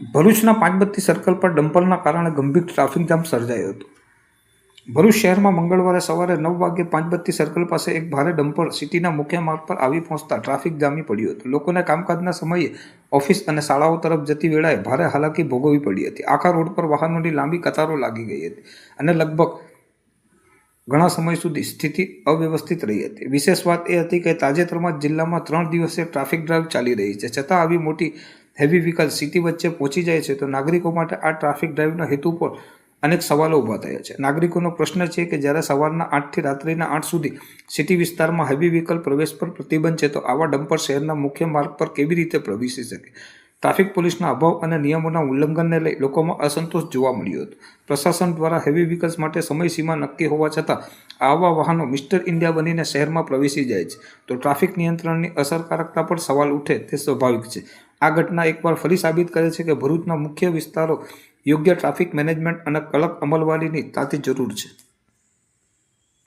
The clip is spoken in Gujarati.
ભરૂચના પાંચબત્તી સર્કલ પર ડમ્પરના કારણે ગંભીર ટ્રાફિક જામ સર્જાયો હતો. ભરૂચ શહેરમાં મંગળવારે સવારે નવ વાગ્યે પાંચબત્તી સર્કલ પાસે એક ભારે ડમ્પર સિટીના મુખ્ય માર્ગ પર આવી પહોંચતા ટ્રાફિક જામી પડ્યું હતું. લોકોને કામકાજના સમયે ઓફિસ અને શાળાઓ તરફ જતી વેળાએ ભારે હાલાકી ભોગવવી પડી હતી. આખા રોડ પર વાહનોની લાંબી કતારો લાગી ગઈ હતી અને લગભગ ઘણા સમય સુધી સ્થિતિ અવ્યવસ્થિત રહી હતી. વિશેષ વાત એ હતી કે તાજેતરમાં જિલ્લામાં ત્રણ દિવસે ટ્રાફિક ડ્રાઈવ ચાલી રહી છે. છતાં આવી મોટી હેવી વ્હીકલ સિટી વચ્ચે પહોંચી જાય છે, તો નાગરિકો માટે આ ટ્રાફિક ડ્રાઈવના હેતુ પર અનેક સવાલો ઊભા થયા છે. નાગરિકોનો પ્રશ્ન છે કે જ્યારે સવારના આઠથી રાત્રિના આઠ સુધી સિટી વિસ્તારમાં હેવી વ્હીકલ પ્રવેશ પર પ્રતિબંધ છે, તો આવા ડમ્પર શહેરના મુખ્ય માર્ગ પર કેવી રીતે પ્રવેશી શકે? ટ્રાફિક પોલીસના અભાવ અને નિયમોના ઉલ્લંઘનને લઈ લોકોમાં અસંતોષ જોવા મળ્યો હતો. પ્રશાસન દ્વારા હેવી વ્હીકલ્સ માટે સમયસીમા નક્કી હોવા છતાં આવા વાહનો મિસ્ટર ઇન્ડિયા બનીને શહેરમાં પ્રવેશી જાય છે. તો ટ્રાફિક નિયંત્રણની અસરકારકતા પર સવાલ ઉઠે તે સ્વાભાવિક છે. આ ઘટના એકવાર ફરી સાબિત કરે છે કે ભરૂચના મુખ્ય વિસ્તારો યોગ્ય ટ્રાફિક મેનેજમેન્ટ અને કડક અમલવારીની તાતી જરૂર છે.